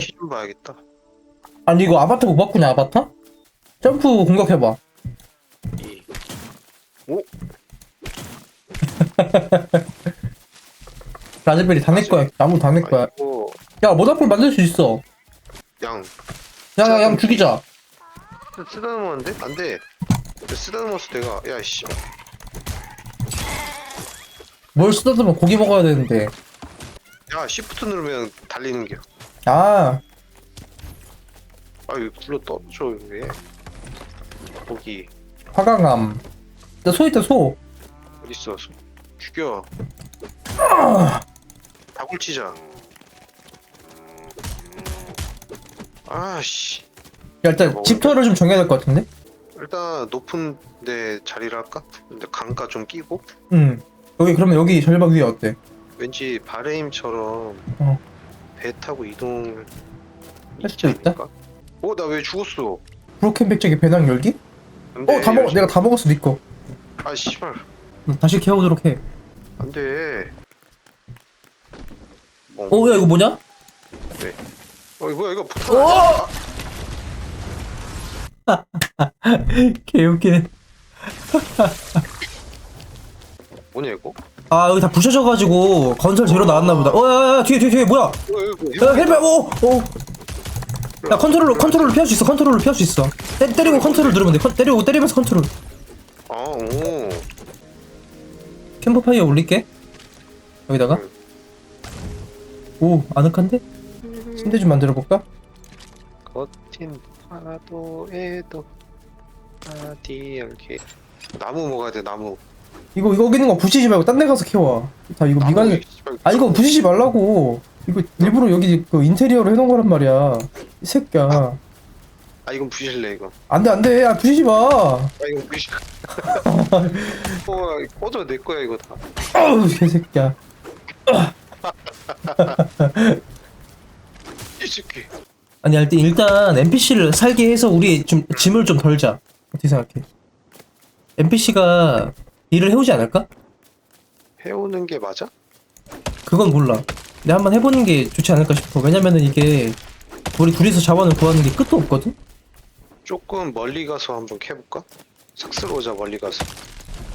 키좀 봐야겠다. 아니 이거 아바타 못 바꾸냐 아바타? 점프 공격해봐 이. 오? 라즈베리 다 내 거야 나무 다 내 거야 아이고, 야 모닥불 만들 수 있어 양. 야야 양 죽이자 쓰다듬었는데? 안 돼. 쓰다듬었어, 내가. 야, 씨. 뭘 쓰다듬어 고기 먹어야 되는데 야, 시프트 누르면 달리는 게. 아 아, 이거 굴러 떠줘, 왜? 거기, 화강암 야소 있다 소 어딨어, 소. 죽여. 다굴 치자. 아씨. 야, 일단 먹어야 집터를 좀 정해야 될 것 같은데? 일단 높은 데 자리를 할까? 근데 강가 좀 끼고 응 여기 그러면 여기 절벽 위에 어때? 왠지 바레임처럼 어. 배 타고 이동을 할 수도 있다? 어, 나 왜 죽었어? 브로켄 백작의 배낭 열기? 안돼. 어다 먹어 내가 다 먹었어 니꺼 아 씨발. 응, 다시 캐오도록 해 안돼. 어, 어, 야, 이거 뭐냐? 어, 이거 뭐야 이거 붙어. 어! 개웃기네. 뭐냐 이거? 아, 여기 다 부셔져가지고 건설 재료 나왔나 보다. 어, 야, 야, 뒤에, 뒤에, 뒤에, 뭐야? 어, 야, 헬멧, 오! 오! 야, 컨트롤로, 컨트롤로 피할 수 있어, 컨트롤로 피할 수 있어. 때, 때리고 컨트롤 누르면 돼. 컨, 때리고, 때리면서 컨트롤. 아, 오. 캠프파이어 올릴게. 여기다가. 오, 아늑한데? 침대 좀 만들어 볼까? 거친 파도에도 아디얼게 나무 먹어야 돼 나무. 이거, 이거 여기 있는 거 부시지 말고 딴 데 가서 캐와. 다 이거 미간, 씨발. 아 이거 부시지 말라고 이거 일부러 여기 그 인테리어로 해놓은 거란 말이야 이 새끼야 아 이건 부실래 이거. 안돼 안돼 아 부시지 마 아 이건 부실. 어, 꺼져 내 거야 이거 다. 아우 개새끼야 이 새끼. 아니 일단 일단 NPC를 살게 해서 우리 좀 짐을 좀 덜자 어떻게 생각해 NPC가 일을 해오지 않을까? 해오는 게 맞아? 그건 몰라 내가 한번 해보는 게 좋지 않을까 싶어 왜냐면은 이게 우리 둘이서 자원을 구하는 게 끝도 없거든? 조금 멀리 가서 한번 캐볼까? 삭스로 오자 멀리 가서.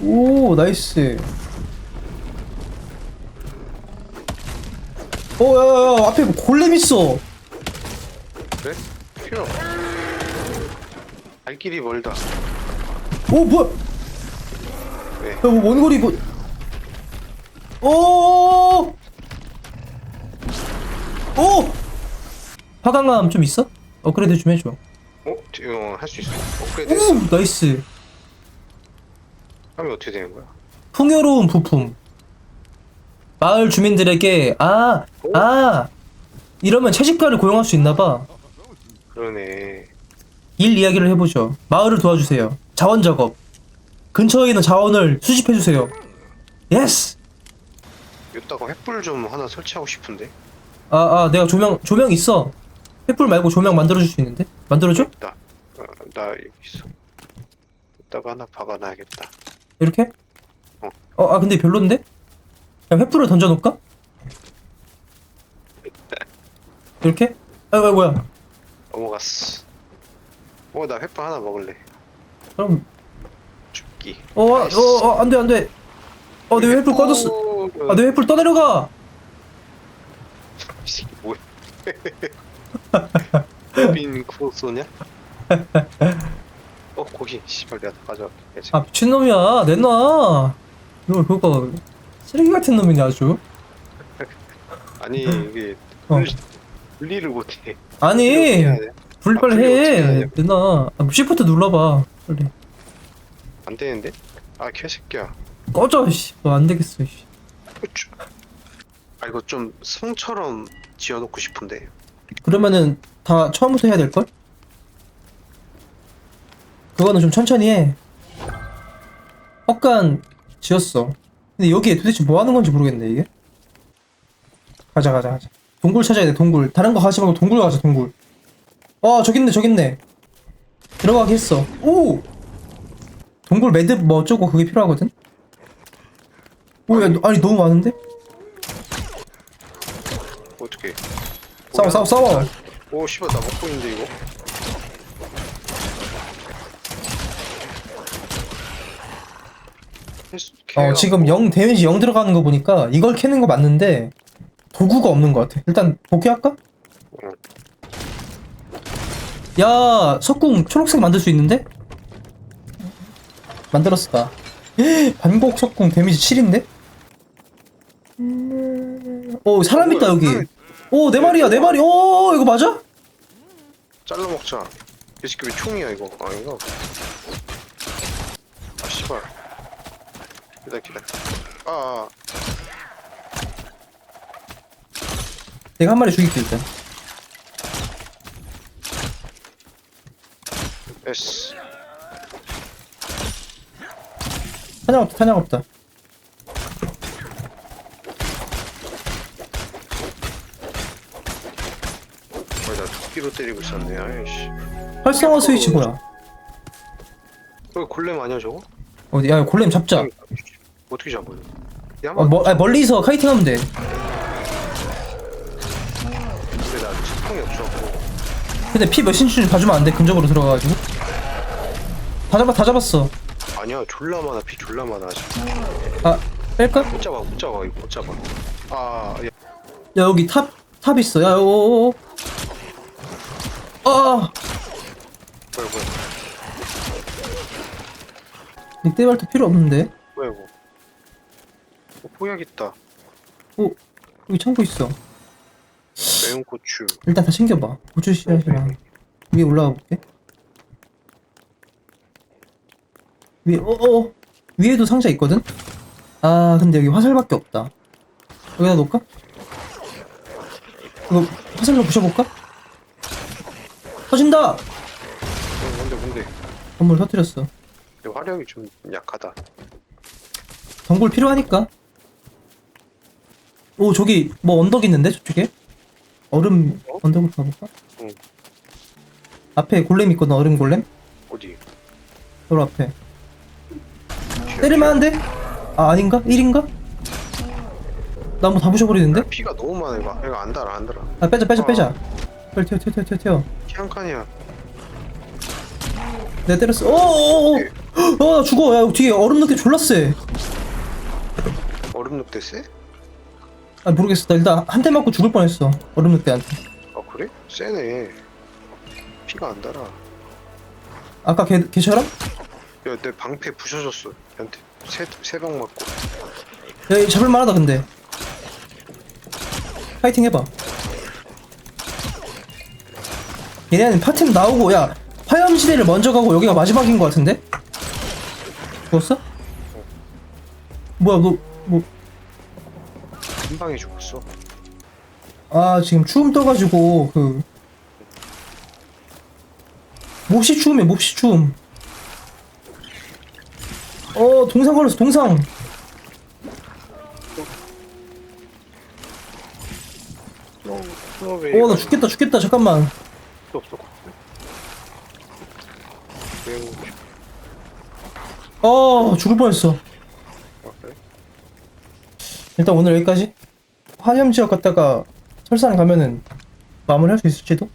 오 나이스 오 야 야 야 앞에 뭐 골렘 있어 그래? 필요. 갈 길이 멀다. 오 뭐야 왜? 야, 뭐 원거리 뭐. 오! 오! 화강암 좀 있어? 업그레이드 좀 해줘. 어? 어, 할 수 있어. 업그레이드 오! 했어. 나이스. 하면 어떻게 되는 거야? 풍요로운 부품. 마을 주민들에게, 아, 아! 이러면 채집가를 고용할 수 있나 봐. 그러네. 일 이야기를 해보죠. 마을을 도와주세요. 자원 작업. 근처에 있는 자원을 수집해주세요. 예스! 이따가 횃불 좀 하나 설치하고 싶은데. 아, 아, 내가 조명, 조명 있어. 횃불 말고 조명 만들어줄 수 있는데? 만들어줘? 있다. 어, 나 여기 있어. 이따가 하나 박아놔야겠다. 이렇게? 어. 어, 아, 근데 별론데? 그냥 횃불을 던져놓을까? 이렇게? 아, 아, 뭐야. 넘어갔어. 어, 나 횃불 하나 먹을래. 그럼, 죽기. 어, 어, 어, 안 돼, 안 돼. 어, 내 횃불 꺼졌어. 아, 내 횃불 떠내려가. 이 새끼 뭐야? 로빈 쿠소냐? 어, 고기. 씨발 내가 다 가져갈게. 아, 미친놈이야. 내놔. 이거, 그거, 쓰레기 같은 놈이네, 아주. 아니 이게 어. 분리, 분리를 못해. 아니. 분리 아, 빨리 분리 어떻게 해. 하냐. 내놔. 아, 시프트 눌러봐. 빨리. 안 되는데? 아 개새끼야. 꺼져, 씨. 너안 되겠어, 씨. 아 이거 좀 성처럼 지어놓고 싶은데. 그러면은 다 처음부터 해야 될 걸? 그거는 좀 천천히 해. 헛간 지었어. 근데 여기에 도대체 뭐 하는 건지 모르겠네, 이게. 가자, 가자, 가자. 동굴 찾아야 돼, 동굴. 다른 거 가지 말고 동굴 가자, 동굴. 어, 저기 있네, 저기 있네. 들어가게 했어. 오! 동굴 매듭 뭐 어쩌고 그게 필요하거든? 오, 야, 너- 아니, 너무 많은데? 어떻게? 싸워 싸워 싸워 오 씨발 나 먹고 있는데 이거 어 걔가 지금 0 데미지 0 들어가는 거 보니까 이걸 캐는 거 맞는데 도구가 없는 것 같아 일단 복귀할까? 응. 야 석궁 초록색 만들 수 있는데? 만들었어 반복 석궁 데미지 7인데? 오 사람 있다 여기. 오 내 말이야 내 말이 오 이거 맞아? 잘라 먹자. 이 새끼 왜 총이야 이거? 아닌가 아 씨발. 기다려 기다려. 아, 아 내가 한 마리 죽일게 일단. S 탄약 없다 탄약 없다. 아나 토끼로 때리고 있었네. 아이씨. 활성화 스위치 뭐야? 어 골렘 아니야 저거? 어디 야 골렘 잡자. 어떻게 잡아요? 어, 야마 머, 아, 멀리서 카이팅 하면 돼. 근데 나 치통이 없어갖고. 근데 피 몇인 줄 봐주면 안 돼? 근접으로 들어가가지고. 다 잡아 다 잡았어 아니야 졸라 많아. 피 졸라 많아 지금. 아 뺄까? 못 잡아 못 잡아 이거 못 잡아. 아 야, 야 여기 탑 탑 있어. 야 오오오. 아! 뭐야 뭐야. 늑대발도 필요 없는데? 뭐야 이거. 어, 보약 있다. 오 여기 창고 있어. 매운 고추. 일단 다 챙겨봐. 고추 씨앗이랑 위에 올라가 볼게 위에 어어 위에도 상자 있거든 아 근데 여기 화살밖에 없다 여기다 놓을까? 이거 화살로 부셔볼까? 터진다! 어, 뭔데 뭔데 건물 터뜨렸어 근데 화력이 좀 약하다 덩굴 필요하니까 오 저기 뭐 언덕 있는데 저쪽에? 얼음 어? 언덕을 가볼까? 응. 앞에 골렘 있거든 얼음 골렘? 어디 바로 앞에 때릴만한데? 아 아닌가? 1인가? 나뭐다 부셔버리는데? 피가 너무 많아 이거 이거 안 달아 안 달아 아 빼자 빼자 어. 빼자 빨리 튀어 튀어 튀어 튀어 튀어 키한 칸이야 내가 때렸어 어어어어 어나 죽어 야 뒤에 얼음 늑대 졸라 쎄 얼음 늑대 세? 아 모르겠어 나 일단 한 대 맞고 죽을 뻔했어 얼음 늑대한테 아 그래? 세네 피가 안 달아 아까 걔, 걔처럼? 야 내 방패 부셔졌어. 걔한테 세세방 맞고. 야 이거 잡을 만하다 근데. 파이팅 해봐. 얘네는 파팀 나오고 야 화염지대를 먼저 가고 여기가 마지막인 것 같은데? 죽었어? 뭐야 너 뭐. 한 방에 죽었어. 아 지금 추움 떠가지고 그. 몹시 추움이야 몹시 추움 어 동상 걸렸어 동상. 왜어나 죽겠다 죽겠다 잠깐만. 없어. 어 죽을 뻔했어? 일단 오늘 여기까지. 화염 지역 갔다가 설산 가면은 마무리 할 수 있을지도